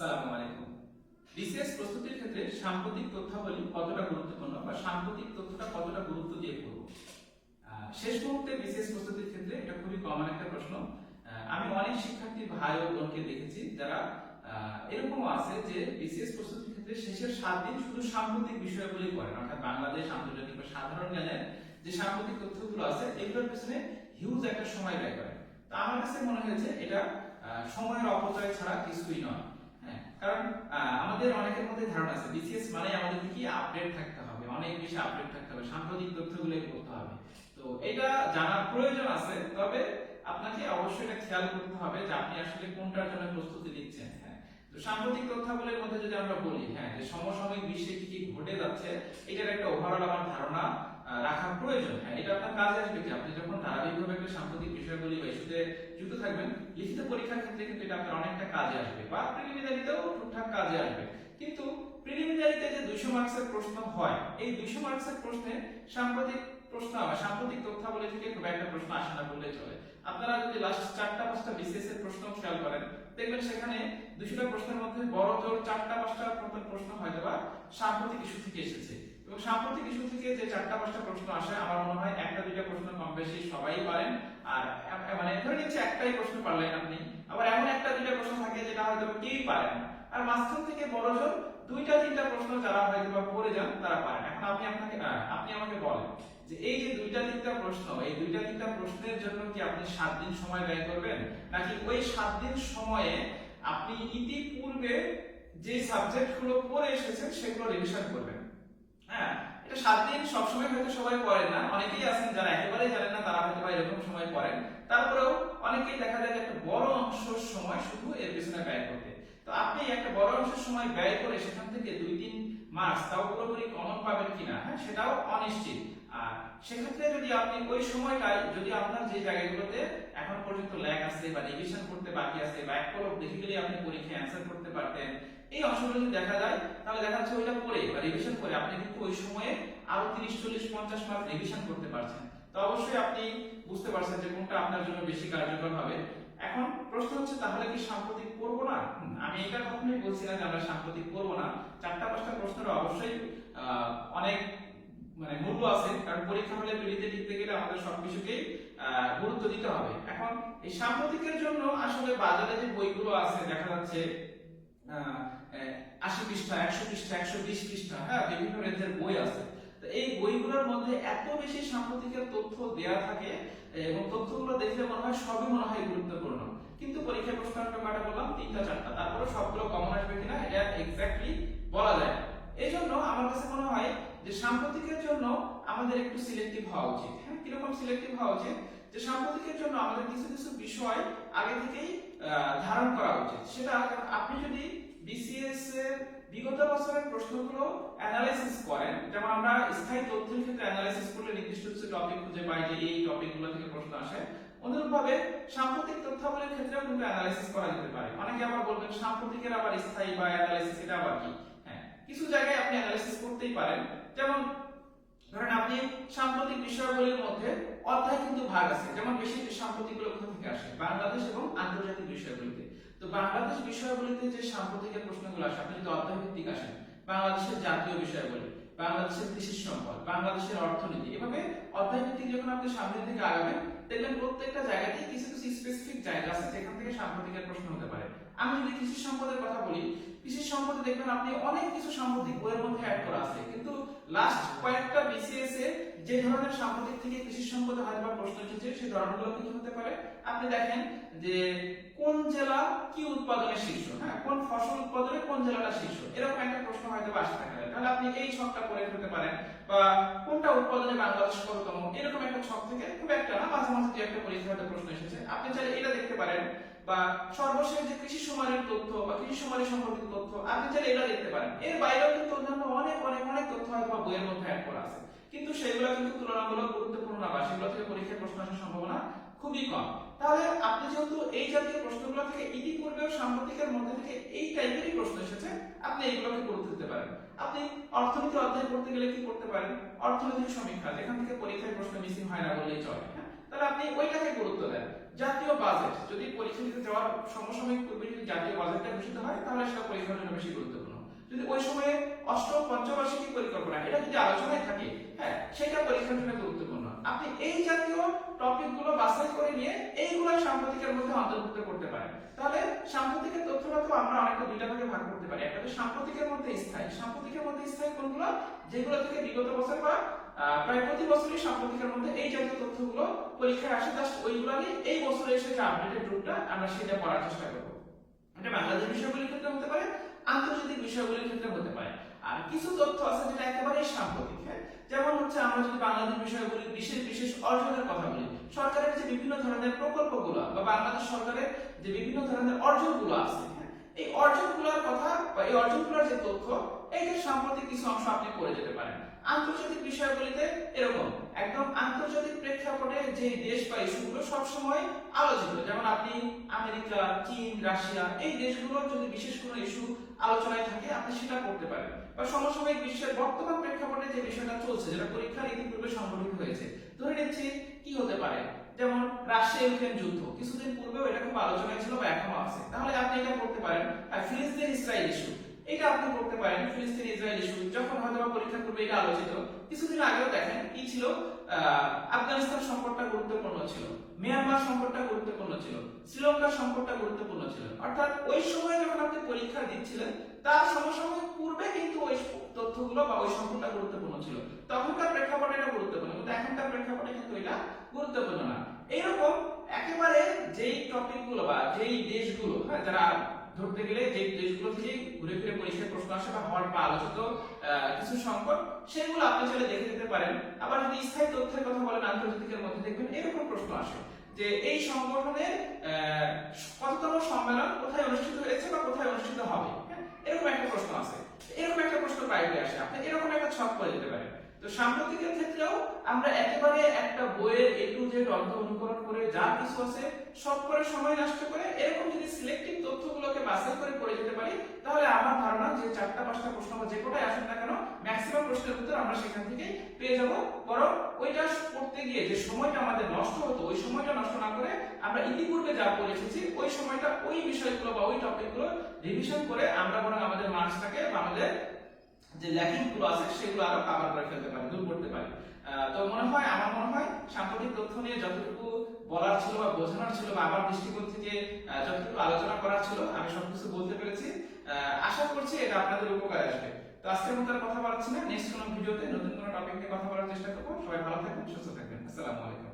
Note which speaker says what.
Speaker 1: আসসালামু আলাইকুম। বিসিএস প্রস্তুতির ক্ষেত্রে সাম্প্রতিক তথ্যাবলী কতটা গুরুত্বপূর্ণ বা সাম্প্রতিক তথ্যটা কতটা গুরুত্ব দিয়ে পড়ব? শেষ মুহূর্তে বিসিএস প্রস্তুতির ক্ষেত্রে এটা খুবই কমন একটা প্রশ্ন। আমি অনেক শিক্ষার্থী, ভাই ও বোনকে দেখেছি, যারা আছে যে বিসিএস প্রস্তুতির ক্ষেত্রে শেষের সাত দিন শুধু সাম্প্রতিক বিষয়গুলি পড়েন, অর্থাৎ বাংলাদেশ, আন্তর্জাতিক বা সাধারণ জ্ঞানের যে সাম্প্রতিক তথ্যগুলো আছে, এগুলোর পিছনে হিউজ একটা সময় ব্যয় করেন তো আমার কাছে মনে হয়েছে এটা সময়ের অপচয় ছাড়া কিছুই নয়। কারণ আমাদের অনেকের মধ্যে ধারণা আছে বিসিএস মানে আমাদের কি আপডেট থাকতে হবে, অনেক বেশি আপডেট থাকতে হবে, সাম্প্রতিক তথ্যগুলো করতে হবে। তো এটা জানার প্রয়োজন আছে, তবে আপনাকে অবশ্যই এটা খেয়াল করতে হবে যে আপনি আসলে কোনটার জন্য প্রস্তুতি নিচ্ছেন হ্যাঁ। তো সাম্প্রতিক তথ্যাবলীর মধ্যে যদি আমরা বলি হ্যাঁ যে সমসাময়িক বিশ্বে কি কি ঘটে যাচ্ছে, এটার একটা ওভারঅল আমার ধারণা রাখা প্রয়োজন হ্যাঁ। এটা আপনার কাজে আসবে কি? আপনি যখন ধারাবাহিকভাবে একটা সাম্প্রতিক বিষয়গুলি বা ইস্যুতে যুক্ত থাকবেন, লিখিত পরীক্ষার ক্ষেত্রে কিন্তু এটা আপনার অনেকটা কাজে আসবে বা প্রিলিমিনারিতেও ঠিকঠাক কাজে আসবে। কিন্তু প্রিলিমিনারিতে যে দুইশো মার্কসের প্রশ্ন হয়, এই দুইশো মার্কসের প্রশ্নে সাম্প্রতিক প্রশ্ন বা সাম্প্রতিক তথ্যাবলী থেকে খুব একটা প্রশ্ন আসে না বললেই চলে। আপনারা যদি লাস্ট চারটা পাঁচটা বিসিএস এর প্রশ্ন খেয়াল করেন, দেখবেন সেখানে দুশোটা প্রশ্নের মধ্যে বড় জোর চারটা পাঁচটা প্রশ্ন হয়তো বা সাম্প্রতিক ইস্যু থেকে এসেছে। এবং সাম্প্রতিক ইস্যু থেকে যে চারটা পাঁচটা প্রশ্ন আসে, আমার মনে হয় একটা দুইটা প্রশ্ন কম বেশি সবাই পারেন। আর মানে ধরে নিচ্ছে একটাই প্রশ্ন পারলেন আপনি, আবার এমন একটা দুইটা প্রশ্ন থাকে যেটা হয়তো আর থেকে দুইটা, তিনটা প্রশ্ন যারা হয়তো বা পড়ে যান, তারা পারেন এখন আপনি আপনাকে আপনি আমাকে বলেন যে এই যে দুইটা, তিনটা প্রশ্ন, এই দুইটা, তিনটা প্রশ্নের জন্য কি আপনি সাত দিন সময় ব্যয় করবেন? নাকি ওই সাত দিন সময়ে আপনি ইতিপূর্বে যে পড়ে এসেছেন, সেগুলো রিভিশন করবেন? হ্যাঁ এটা সাত দিন সবসময় হয়তো সবাই পড়েন না। অনেকেই আছেন যারা একেবারেই জানেন না, তারা হয়তো বা এরকম সময় পড়েন। তারপরেও অনেকেই দেখা যায় যে একটা বড় অংশ সময় শুধু এর পিছনে ব্যয় করতে তো আপনি একটা বড় অংশের সময় ব্যয় করে সেখান থেকে দুই, তিন মার্কস তাও পুরোপুরি কমন পাবেন কিনা হ্যাঁ সেটাও অনিশ্চিত। আর সেক্ষেত্রে যদি আপনি ওই সময়টায় যদি আপনার যে জায়গাগুলোতে এখন পর্যন্ত ল্যাগ আছে বা রিভিশন করতে বাকি আছে বা এক দেখে গেলে আপনি পরীক্ষায় অ্যান্সার করতে পারতেন, এই অংশগুলো যদি দেখা যায়, তাহলে দেখা যাচ্ছে ওইটা পড়ে বা রিভিশন করে আপনি কিন্তু ওই সময়ে আরও তিরিশ, চল্লিশ, পঞ্চাশ মার্ক রিভিশন করতে পারছেন। তো অবশ্যই আপনি বুঝতে পারছেন যে কোনটা আপনার জন্য বেশি কার্যকর হবে। এখন প্রশ্ন হচ্ছে তাহলে কি সাম্প্রতিক পড়ব না? আমি এটা কখনোই বলছি না যে আমরা সাম্প্রতিক পড়ব না। চারটা পাঁচটা প্রশ্নের অবশ্যই অনেক মানে মূল্য আছে। কারণ পরীক্ষা হলে পিড়িতে টিকতে গেলে আমাদের সবকিছুকেই আহ, গুরুত্ব দিতে হবে। এখন এই সাম্প্রতিকের জন্য আসলে বাজারে যে বইগুলো আছে দেখা যাচ্ছে আশি পৃষ্ঠা একশো পৃষ্ঠা একশো বিশ পৃষ্ঠা হ্যাঁ বিভিন্ন রেঞ্জের বই আছে। এই বইগুলোর মধ্যে এত বেশি সাম্প্রতিকের তথ্য দেয়া থাকে, এবং তথ্যগুলো দেখলে মনে হয় সবই মনে হয় গুরুত্বপূর্ণ। কিন্তু পরীক্ষা প্রশ্ন কয়টা বললাম তিনটা, চারটা। তারপরে সবগুলো কমন আসবে কিনা, এটা এক্স্যাক্টলি বলা যায় এই জন্য আমার কাছে মনে হয় যে সাম্প্রতিকের জন্য আমাদের একটু সিলেক্টিভ হওয়া উচিত। হ্যাঁ কীরকম সিলেক্টিভ হওয়া উচিত? যে সাম্প্রতিকের জন্য আমাদের কিছু কিছু বিষয় আগে থেকেই ধারণ করা উচিত। সেটা আপনি যদি বিসিএস এর বিগত বছরের প্রশ্নগুলো অ্যানালাইসিস করেন। যেমন আমরা স্থায়ী তথ্যের ক্ষেত্রে অ্যানালাইসিস করলে নির্দিষ্ট কিছু টপিক খুঁজে পাই যে এই টপিকগুলো থেকে প্রশ্ন আসে। অনুরূপভাবে সাম্প্রতিক তথ্যাবলীর ক্ষেত্রেও কিন্তু অ্যানালাইসিস করা যেতে পারে। অনেকে আবার বলবেন, সাম্প্রতিকের আবার স্থায়ী বা অ্যানালাইসিস এটা আবার কি? হ্যাঁ কিছু জায়গায় আপনি অ্যানালাইসিস করতেই পারেন। যেমন ধরেন আপনি সাম্প্রতিক বিষয়গুলির মধ্যে অধ্যায় কিন্তু ভাগ আছে। যেমন বেশি সাম্প্রতিকগুলো থেকে আসে? বাংলাদেশ এবং আন্তর্জাতিক বাংলাদেশ বিষয়গুলিতে যে সাম্প্রতিকের প্রশ্নগুলো আসে, আপনি যদি অর্থনৈতিক আসেন, বাংলাদেশের জাতীয় বিষয়গুলি বাংলাদেশের কৃষি সম্পদ, বাংলাদেশের অর্থনীতি, এভাবে অর্থনৈতিক যখন আপনি সামনের দিকে আগাবেন, দেখবেন প্রত্যেকটা জায়গাতেই কিছু কিছু স্পেসিফিক জায়গা আছে যেখান থেকে সাম্প্রতিকের প্রশ্ন হতে পারে। আমি যদি কৃষি সম্পদের কথা বলি, কৃষি সম্পদে দেখবেন আপনি অনেক কিছু সাম্প্রতিক বইয়ের মধ্যে অ্যাড করা আছে। কিন্তু লাস্ট কয়েকটা বিসিএস এ যে ধরনের সাম্প্রতিক থেকে কৃষি সম্পদে হয়তো প্রশ্ন এসেছে সেই ধরনগুলো কি হতে পারে? আপনি দেখেন যে কোন জেলা কি উৎপাদনে শীর্ষ? হ্যাঁ কোন ফসল উৎপাদনে কোন জেলাটা শীর্ষ? এরকম একটা প্রশ্ন হয়তো আসতে পারে। তাহলে আপনি এই ছকটা করে ফেলতে পারেন, বা কোনটা উৎপাদনে বাংলাদেশ কততম এরকম একটা ছক থেকে খুব একটা না, মাঝে মাঝে একটা পরীক্ষা হয়তো প্রশ্ন এসেছে। আপনি চাইলে এটা দেখতে পারেন। বা সর্বশেষ যে কৃষি সমারের তথ্য বা কৃষি সমারের সম্পর্কিত তথ্য, আপনি চাইলে এটা দেখতে পারেন। এর বাইরেও কিন্তু অন্যান্য অনেক অনেক অনেক তথ্য হয়তো বইয়ের মধ্যে অ্যাড করা আছে। কিন্তু সেগুলো কিন্তু তুলনামূলক গুরুত্বপূর্ণ না বা সেগুলো থেকে পরীক্ষায় প্রশ্ন আসার সম্ভাবনা খুবই কম। তাহলে আপনি যেহেতু এই জাতীয় প্রশ্নগুলো থেকে ইতিপূর্বেও সাম্প্রতিকের মধ্যে থেকে এই টাইপেরই প্রশ্ন এসেছে, আপনি এইগুলোকে গুরুত্ব দিতে পারেন। আপনি অর্থনীতি অধ্যায় করতে গেলে কি করতে পারেন? অর্থনৈতিক সমীক্ষা, যেখান থেকে পরীক্ষায় প্রশ্ন মিসিং হয় না বললেই চলে হ্যাঁ? তাহলে আপনি ওইটাকে গুরুত্ব দেন। জাতীয় বাজেট যদি পরীক্ষা যাওয়ার সমসাময়িক পূর্বে যদি জাতীয় বাজেটটা ঘোষিত হয়, তাহলে সেটা পরীক্ষার জন্য বেশি গুরুত্বপূর্ণ। যদি ওই সময়ে অষ্টম পঞ্চবার্ষিকী পরিকল্পনা, এটা যদি আলোচনায় থাকে হ্যাঁ সেটা পরীক্ষার জন্য গুরুত্বপূর্ণ। আপনি এই জাতীয় টপিকগুলো বাছাই করে নিয়ে এইগুলো সাম্প্রতিকের মধ্যে অন্তর্ভুক্ত করতে পারেন। তাহলে সাম্প্রতিকের তথ্যটা তো আমরা অনেকটা দুইটা ভাগে ভাগ করতে পারি। একটা তো সাম্প্রতিকের মধ্যে স্থায়ী। সাম্প্রতিকের মধ্যে স্থায়ী কোনগুলো? যেগুলো থেকে বিগত বছর বা প্রায় প্রতি বছরই সাম্প্রতিকের মধ্যে এই জাতীয় তথ্যগুলো পরীক্ষায় আসে। জাস্ট ওইগুলো নিয়ে এই বছরে এসে যে আপডেটেড রূপটা আমরা সেটা পড়ার চেষ্টা করব। এটা বাংলাদেশ বিষয়গুলির ক্ষেত্রে হতে পারে আন্তর্জাতিক বিষয়গুলির ক্ষেত্রে হতে পারে। আর কিছু তথ্য আছে যেটা একেবারেই সাম্প্রতিক হ্যাঁ? যেমন হচ্ছে আমরা যদি বাংলাদেশ বিষয়গুলি বিশেষ বিশেষ অর্জনের কথা বলি সরকারের যে বিভিন্ন ধরনের প্রকল্পগুলো বা বাংলাদেশ সরকারের যে বিভিন্ন ধরনের অর্জনগুলো আছে হ্যাঁ, এই অর্জনগুলোর কথা বা এই অর্জনগুলোর যে তথ্য এই যে সাম্প্রতিক কিছু অংশ আপনি করে যেতে পারেন। আন্তর্জাতিক বিষয়গুলিতে এরকম। একদম আন্তর্জাতিক প্রেক্ষাপটে যে দেশ বা ইস্যুগুলো সবসময় আলোচিত। যেমন আপনি আমেরিকা, চীন, রাশিয়া, এই দেশগুলোর যদি বিশেষ কোনো ইস্যু আলোচনায় থাকে, আপনি সেটা করতে পারেন। বা সমসাময়িক বিশ্বের বর্তমান প্রেক্ষাপটে যে বিষয়টা চলছে, যেটা পরীক্ষার ইতিপূর্বে সংঘটিত হয়েছে, ধরে নিচ্ছি কি হতে পারে? যেমন রাশিয়া ইউক্রেন যুদ্ধ। কিছুদিন পূর্বেও এটা খুব আলোচনায় ছিল বা এখনও আছে। তাহলে আপনি এটা করতে পারেন। আর ফিলিস্তিন ইসরায়েল ইস্যু এটা আপনি করতে পারেন ফিলিস্তিন ইসরায়েল ইস্যু যখন হয়তো বা পরীক্ষার পূর্বে এটা আলোচিত। কিছুদিন আগেও দেখেন, কি ছিল? আফগানিস্তান সংকটটা গুরুত্বপূর্ণ ছিল। মিয়ানমার সংকটটা গুরুত্বপূর্ণ ছিল। শ্রীলঙ্কার সংকটটা গুরুত্বপূর্ণ ছিল। অর্থাৎ ওই সময় যখন আপনি পরীক্ষা দিচ্ছিলেন, তার সমসাময়িক পূর্বে কিন্তু ওই তথ্যগুলো বা ওই সংকটটা গুরুত্বপূর্ণ ছিল। তখনকার প্রেক্ষাপটে এটা গুরুত্বপূর্ণ, কিন্তু এখনকার প্রেক্ষাপটে কিন্তু এটা গুরুত্বপূর্ণ না। এইরকম একেবারে যেই টপিকগুলো বা যেই দেশগুলো হ্যাঁ যারা ধরতে গেলে যে দেশগুলো থেকে ঘুরে ফিরে পরীক্ষায় প্রশ্ন আসে বা হট বা আলোচিত কিছু সংকট, সেগুলো আপনি চাইলে দেখে যেতে পারেন। আবার যদি স্থায়ী তথ্যের কথা বলেন, আন্তর্জাতিকের মধ্যে দেখবেন এরকম প্রশ্ন আসে যে এই সংগঠনের কততম সম্মেলন কোথায় অনুষ্ঠিত হয়েছে বা কোথায় অনুষ্ঠিত হবে? হ্যাঁ? এরকম একটা প্রশ্ন আছে এরকম একটা প্রশ্ন প্রাইভেট আসে। আপনি এরকম একটা ছক করে পারেন তো সাম্প্রতিকের ক্ষেত্রেও আমরা একেবারে একটা বইয়ের এ টু জেড অর্থ অনুকরণ করে যা কিছু আছে, সব করে সময় নষ্ট করে এরকম যদি সিলেক্টিভ তথ্যগুলোকে বাছাই করে করে যেতে পারি, তাহলে আমার ধারণা যে চারটা, পাঁচটা প্রশ্ন বা যে কোটাই আসুন না কেন ম্যাক্সিমাম প্রশ্নের উত্তর আমরা সেখান থেকে পেয়ে যাব। বরং ওইটা পড়তে গিয়ে যে সময়টা আমাদের নষ্ট হতো, ওই সময়টা নষ্ট না করে আমরা ইতিপূর্বে যা পড়ে এসেছি, ওই সময়টা ওই বিষয়গুলো বা ওই টপিকগুলো রিভিশন করে আমরা বরং আমাদের মার্কসটাকে বা আমাদের যে ল্যাকিংগুলো আছে, সেগুলো আরও কভার করে ফেলতে পারি, দূর করতে পারি। তো মনে হয়, আমার মনে হয়, সাম্প্রতিক তথ্য নিয়ে যতটুকু বলার ছিল বা বোঝানোর ছিল বা আমার দৃষ্টিকোণ থেকে যতটুকু আলোচনা করার ছিল, আমি সবকিছু বলতে পেরেছি। আশা করছি এটা আপনাদের উপকারে আসবে। তো আজকের মতো কথা বলছি না। নেক্সট কোনো ভিডিওতে নতুন কোনো টপিক নিয়ে কথা বলার চেষ্টা করব। সবাই ভালো থাকবেন, সুস্থ থাকবেন। আসসালামু আলাইকুম।